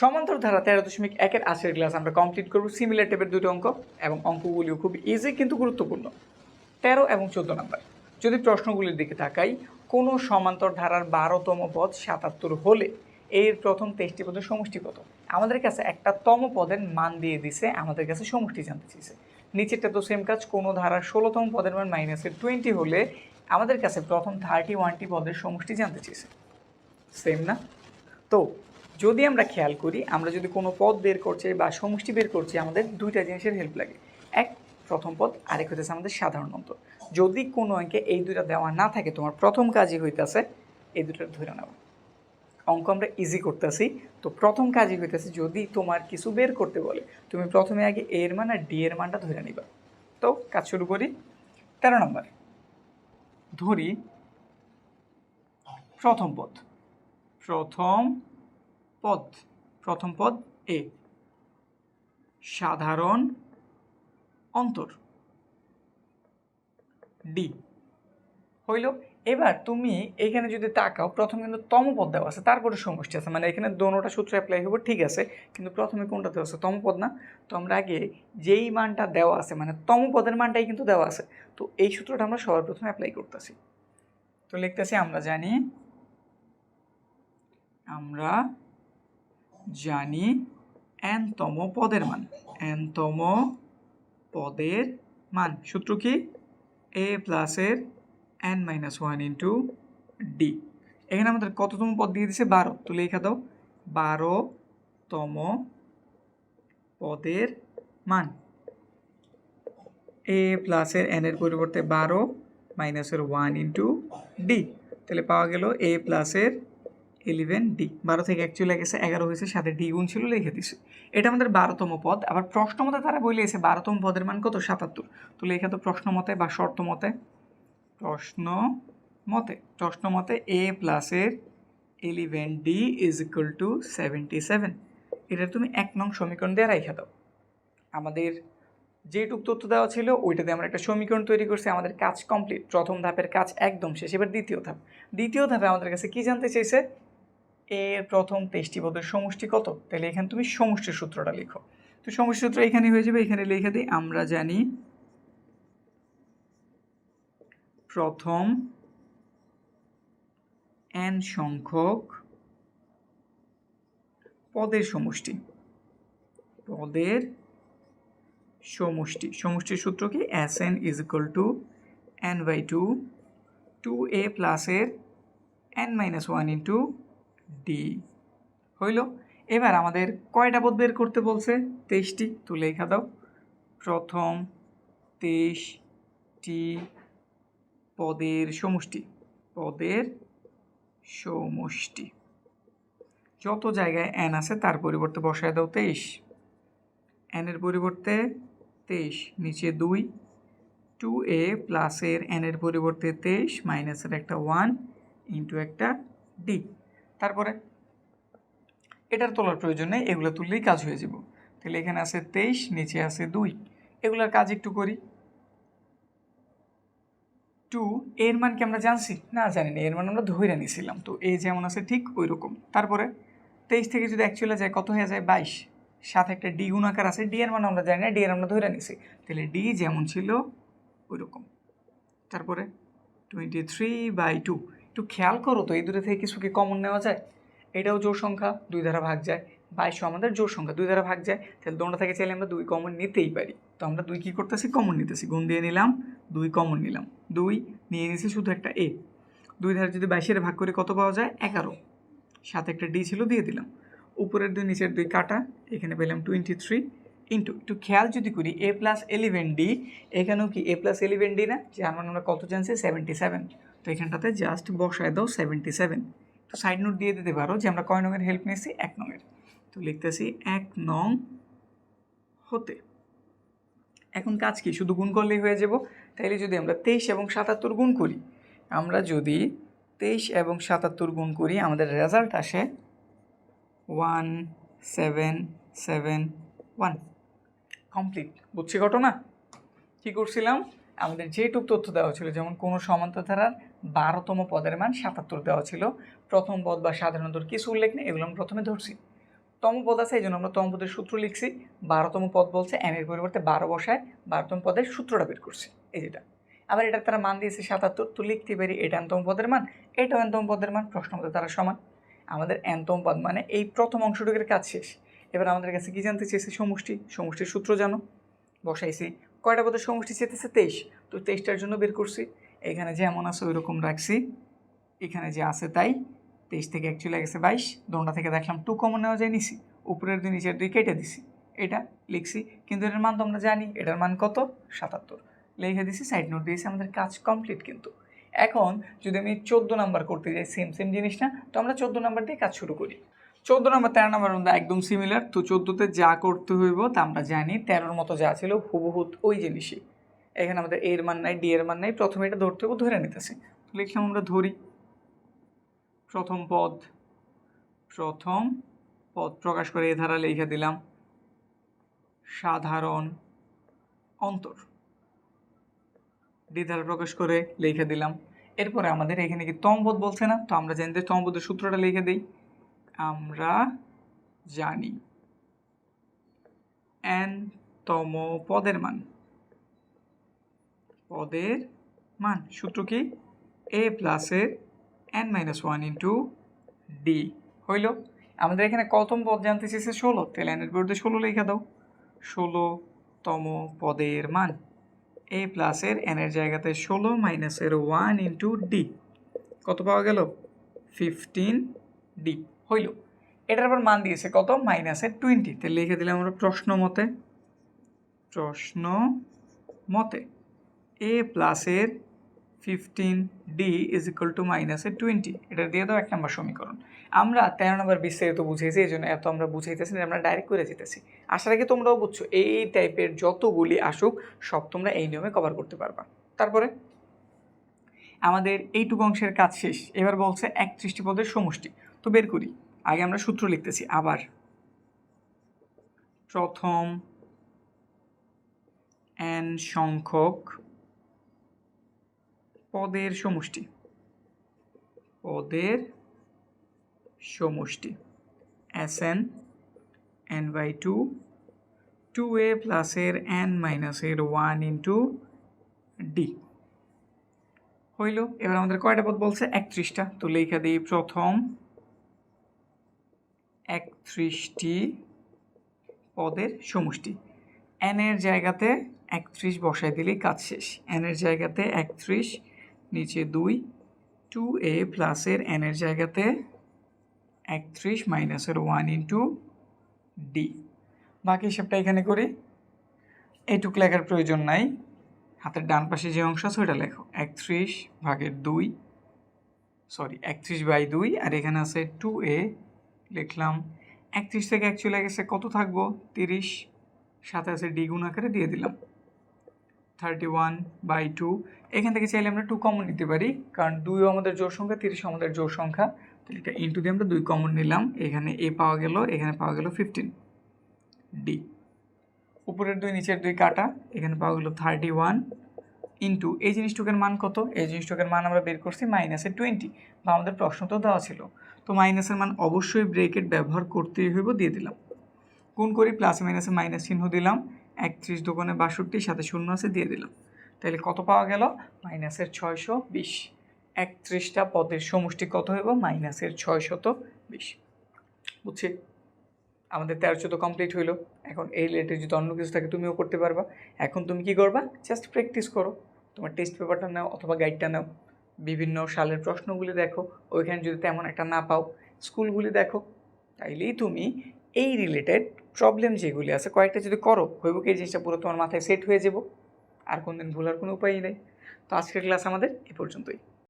সমান্তর ধারা তেরো দশমিক একের আজকের ক্লাস আমরা কমপ্লিট করব। সিমিলার টাইপের দুটো অঙ্ক এবং অঙ্কগুলিও খুব ইজি কিন্তু গুরুত্বপূর্ণ। তেরো এবং চোদ্দ নাম্বার। যদি প্রশ্নগুলির দিকে তাকাই, কোনো সমান্তর ধারার বারোতম পদ সাতাত্তর হলে এর প্রথম তেইশটি পদের সমষ্টি কত? আমাদের কাছে একটা তম পদের মান দিয়ে দিছে, আমাদের কাছে সমষ্টি জানতে চেয়েছে নিচেরটা তো সেম কাজ, কোনো ধারার ষোলোতম পদের মান মাইনাসের টোয়েন্টি হলে আমাদের কাছে প্রথম থার্টি ওয়ানটি পদের সমষ্টি জানতে চেয়েছে সেম না? তো যদি আমরা খেয়াল করি, আমরা যদি কোনো পদ বের করছি বা সমষ্টি বের করছি, আমাদের দুইটা জিনিসের হেল্প লাগে। এক, প্রথম পদ, আরেক হইতেছে আমাদের সাধারণ অন্তর। যদি কোনো অঙ্কে এই দুইটা দেওয়া না থাকে, তোমার প্রথম কাজই হইতেছে এই দুটো ধরে নেওয়া। অঙ্ক আমরা ইজি করতেছি, তো প্রথম কাজই হইতেছে যদি তোমার কিছু বের করতে বলে, তুমি প্রথমে আগে এর মান আর ডি এর মানটা ধরে নিবা। তো কাজ শুরু করি। তেরো নম্বর। ধরি প্রথম পদ। প্রথম পদ, প্রথম পদ এ। সাধারণ অন্তর। ডি। হইল, এবার তুমি এখানে যদি তাকাও, প্রথম কিন্তু তম পদ দেওয়া আছে, তারপরে সমষ্টি আছে মানে এখানে দোনোটা সূত্র অ্যাপ্লাই হবে ঠিক আছে, কিন্তু প্রথমে কোনটা দেওয়া আছে, তম পদ না? তো আমরা আগে যেই মানটা দেওয়া আছে মানে তম পদের মানটাই কিন্তু দেওয়া আছে, তো এই সূত্রটা আমরা সবার প্রথমে অ্যাপ্লাই করতেছি। তো লিখতেছি, আমরা জানি, আমরা জানি, এনতম পদের মান। এনতম পদের মান। সূত্র কি? এ প্লাসের N minus one into D এখানে আমাদের কততম পদ দিয়ে দিছে বারো। তো লেখা দাও। বারোতম পদের মান। এ প্লাসের এন এর পরিবর্তে বারো মাইনাসের ওয়ান ইন্টু ডি তাহলে পাওয়া গেল এ প্লাসের ইলেভেন ডি বারো থেকে অ্যাকচুয়ালি গেছে, এগারো হয়েছে, সাথে ডি গুণ ছিল লিখে দিছে। এটা আমাদের বারোতম পদ। আবার প্রশ্ন মতে তারা বলে এসে বারোতম পদের মান কত? সাতাত্তর। তো লেখা তো প্রশ্ন মতে বা শর্ত মতে। প্রশ্ন মতে। প্রশ্ন মতে এ প্লাসের eleven D is equal to seventy seven এটা তুমি এক নং সমীকরণ দিয়ে রেখে দাও। আমাদের যেটুক তথ্য দেওয়া ছিল, ওইটাতে আমরা একটা সমীকরণ তৈরি করছি। আমাদের কাজ কমপ্লিট প্রথম ধাপের কাজ একদম শেষ। এবার দ্বিতীয় ধাপ। দ্বিতীয় ধাপে আমাদের কাছে কি জানতে চাইছে? এর প্রথম তেইশটি পদের সমষ্টি কত? তাহলে এখানে তুমি সমষ্টির সূত্রটা লিখো। তো সমষ্টি সূত্র এখানে হয়ে যাবে, এখানে লিখে দিই, আমরা জানি প্রথম এন সংখ্যক পদের সমষ্টি। পদের সমষ্টি। সমষ্টির সূত্র কি? S N is equal to N by two two A প্লাসের N minus one into D. হইল, এবার আমাদের কয়টা পদ বের করতে বলছে? তেইশটি তো লেখা দাও। প্রথম তেইশটি পদের সমষ্টি পদের সমষ্টি। যত জায়গায় এন আছে, তার পরিবর্তে বসায় দাও তেইশ। এনের পরিবর্তে তেইশ, নিচে দুই। টু এ প্লাসের এনের পরিবর্তে তেইশ মাইনাসের একটা ওয়ান ইন্টু একটা ডি তারপরে এটার তোলার প্রয়োজন নেই, এগুলো তুললেই কাজ হয়ে যাব। তাহলে এখানে আছে তেইশ, নিচে আছে দুই। এগুলোর কাজ একটু করি। টু, এর মান কি আমরা জানছি? না, জানি না, এর মান আমরা ধরে নিয়েছিলাম তো এ যেমন আছে ঠিক ওই রকম তারপরে তেইশ থেকে যদি অ্যাকচুয়ালি যায়, কত হয়ে যায়? বাইশ। সাথে একটা ডি গুণাকার আছে, ডি এর মান আমরা জানি না, ডি এর আমরা ধরে নিছি। তাহলে ডি যেমন ছিল ওই রকম তারপরে টোয়েন্টি থ্রি বাই টু একটু খেয়াল করো তো, এই দুটো থেকে কিছু কি কমন নেওয়া যায়? এটাও জোর সংখ্যা, দুই দ্বারা ভাগ যায়। বাইশও আমাদের জোর সংখ্যা, দুই দ্বারা ভাগ যায়। তাহলে দোনটা থেকে চাইলে আমরা দুই কমন নিতেই পারি। তো আমরা দুই কী করতেছি? কমন নিতেছি। গুণ দিয়ে নিলাম, দুই কমন নিলাম। দুই নিয়ে নিয়েছি শুধু একটা এ দুই ধারে যদি বাইশের ভাগ করে কত পাওয়া যায়? এগারো। সাথে একটা ডি ছিল, দিয়ে দিলাম। উপরের দুই, নিচের দুই কাটা, এখানে পেলাম টোয়েন্টি থ্রি ইন্টু একটু খেয়াল যদি করি এ প্লাস এলিভেন ডি এখানেও কি এ প্লাস এলিভেন ডি না? যার মানে আমরা কত জানছি সেভেন্টি সেভেন তো এখানটাতে জাস্ট বসায় দাও সেভেন্টি সেভেন তো সাইড নোট দিয়ে দিতে পারো যে আমরা কয় নংয়ের হেল্প নিয়েছি? এক নংয়ের তো লিখতেছি এক নং হতে। এখন কাজ কি? শুধু গুণ করলেই হয়ে যাব। তাইলে যদি আমরা তেইশ এবং সাতাত্তর গুণ করি, আমরা যদি তেইশ এবং সাতাত্তর গুণ করি, আমাদের রেজাল্ট আসে one seven seven one complete বুঝছি ঘটনা? কী করছিলাম? আমাদের যেটুক তথ্য দেওয়া ছিল যেমন কোনো সমান্তর ধারার বারোতম পদের মান সাতাত্তর দেওয়া ছিল। প্রথম পদ বা সাধারণত কিছু উল্লেখ নেই, এগুলো আমি প্রথমে ধরছি। তম পদ আছে, এই জন্য আমরা তম পদের সূত্র লিখছি। বারোতম পদ বলছে এন এর পরিবর্তে বারো বসায় বারোতম পদের সূত্রটা বের করছি, এই যেটা। আবার এটা তারা মান দিয়েছে সাতাত্তর, তো লিখতে পারি এটা এনতম পদের মান, এটাও এনতম পদের মান প্রশ্ন মতো তারা সমান। আমাদের এনতম পদ মানে এই প্রথম অংশটুকের কাজ শেষ। এবার আমাদের কাছে কি জানতে চেয়েছে সমষ্টি? সমষ্টির সূত্র জানো। বসাইছি। কয়টা পদের সমষ্টি চেতেছে? তেইশ। তো তেইশটার জন্য বের করছি। এখানে যেমন আছে ওই রকম রাখছি। এখানে যে আছে তাই। তেইশ থেকে অ্যাকচুয়ালি গেছে বাইশ। দোনটা থেকে দেখলাম টু কমন নেওয়া যায় নিছি। উপরের দুই, নিচের দুই কেটে দিছি। এটা লিখছি। কিন্তু এটার মান তো আমরা জানি। এটার মান কত? সাতাত্তর। লিখে দিছি সাইড নোট দিয়েছি, আমাদের কাজ কমপ্লিট কিন্তু। এখন যদি আমি চোদ্দ নাম্বার করতে যাই সেম সেম জিনিসটা তো আমরা চোদ্দ নাম্বার দিয়ে কাজ শুরু করি। চোদ্দ নম্বর, তেরো নাম্বার মধ্যে একদম সিমিলার তো চোদ্দোতে যা করতে হইব তা আমরা জানি, তেরোর মতো যা ছিল হুবহুত ওই জিনিসই। এখানে আমাদের এর মান নাই, ডি এর মান নাই, প্রথমে এটা ধরতে হবে ধরে নিতেছি। লিখলাম আমরা ধরি। প্রথম পদ প্রথম পদ প্রকাশ করে এ ধারা লিখে দিলাম। সাধারণ অন্তর। ডি ধারা প্রকাশ করে লিখে দিলাম। এরপরে আমাদের এখানে কি তমপদ বলছে না? তো আমরা জানি যে তমপদের সূত্রটা লিখে দিই। আমরা জানি। এন তম পদের মান। পদের মান। সূত্র কি? এ প্লাসের N minus one into D হইল? আমাদের এখানে কতম পদ জানতে চেয়েছে ষোলো। তাহলে এনের বিরুদ্ধে ষোলো লেখা দাও। ষোলোতম পদের মান। এ প্লাসের এনের জায়গাতে ষোলো মাইনাসের ওয়ান ইন্টু ডি কত পাওয়া গেল? ফিফটিন ডি হইল। এটার আবার মান দিয়েছে কত? মাইনাসের টোয়েন্টি তাহলে লিখে দিলাম আমরা প্রশ্ন মতে। প্রশ্ন মতে। এ প্লাসের fifteen D is equal to মাইনাসের টোয়েন্টি এটা দিয়ে দাও এক নম্বর সমীকরণ। আমরা তেরো নম্বর বিস্তারিত বুঝেছি এই জন্য এত আমরা বুঝাইতেছি আমরা ডাইরেক্ট করে যেতেছি। আশা রাখি তোমরাও বুঝছ, এই টাইপের যতগুলি আসুক, সব তোমরা এই নিয়মে কভার করতে পারবা। তারপরে, আমাদের এইটুকু অংশের কাজ শেষ। এবার বলছে একত্রিশটি পদের সমষ্টি। তো বের করি। আগে আমরা সূত্র লিখতেছি, আবার। প্রথম এন সংখ্যক পদের সমষ্টি। পদের সমষ্টি। S N N by two two A প্লাসের এন মাইনাসের ওয়ান ইন্টু ডি হইল, এবার আমাদের কয়টা পদ বলছে? একত্রিশটা। তো লেখা দিই প্রথম একত্রিশটি পদের সমষ্টি। এনের জায়গাতে একত্রিশ বসায় দিলেই কাজ শেষ। এনের জায়গাতে একত্রিশ, নিচে দুই টু এ প্লাসের এনের জায়গাতে একত্রিশ মাইনাসের ওয়ান ইন্টু ডি বাকি হিসাবটা এখানে করি। এইটুক লেখার প্রয়োজন নাই। হাতের ডান পাশে যে অংশ আছে ওইটা লেখো। একত্রিশ ভাগের দুই সরি একত্রিশ বাই দুই, আর এখানে আছে টু এ লিখলাম, একত্রিশ থেকে অ্যাকচুয়ালি গেছে, কত থাকব? তিরিশ সাথে আছে ডি গুণ আকারে দিয়ে দিলাম। থার্টি ওয়ান বাই টু এখান থেকে চাইলে আমরা টু কমন নিতে পারি, কারণ দুইও আমাদের জোর সংখ্যা, তিরিশও আমাদের জোর সংখ্যা। তাহলে এটা ইন্টু দিয়ে আমরা দুই কমন নিলাম, এখানে এ পাওয়া গেল, এখানে পাওয়া গেল ফিফটিন ডি উপরের দুই, নিচের দুই কাটা, এখানে পাওয়া গেলো থার্টি ওয়ান ইন্টু এই জিনিসটুকের মান কত? এই জিনিসটুকের মান আমরা বের করছি মাইনাসে টোয়েন্টি বা আমাদের প্রশ্ন তো দেওয়া ছিল। তো মাইনাসের মান অবশ্যই ব্রেকেট ব্যবহার করতেই হইব, দিয়ে দিলাম। কোন করি প্লাস মাইনাসে মাইনাস চিহ্ন দিলাম। একত্রিশ দোকানে বাষট্টি, সাথে শূন্য আছে, দিয়ে দিলাম। তাহলে কত পাওয়া গেল? মাইনাসের ছয়শো বিশ। একত্রিশটা পদের সমষ্টি কত হইব? মাইনাসের ছয়শত বিশ। বুঝছি? আমাদের তেরো চোদ্দ কমপ্লিট হইল। এখন এই রিলেটেড যদি অন্য কিছু থাকে তুমিও করতে পারবা। এখন তুমি কি করবা? জাস্ট প্র্যাকটিস করো। তোমার টেস্ট পেপারটা নাও অথবা গাইডটা নাও। বিভিন্ন সালের প্রশ্নগুলি দেখো, ওইখানে যদি তেমন একটা না পাও, স্কুলগুলি দেখো, তাইলেই তুমি এই রিলেটেড প্রবলেম যেগুলি আছে কয়েকটা যদি করো, হইব কি এই জিনিসটা পুরো তোমার মাথায় সেট হয়ে যাব। আর কোনদিন ভুলার কোনো উপায়ই নেই। তো আজকের ক্লাস আমাদের এ পর্যন্তই।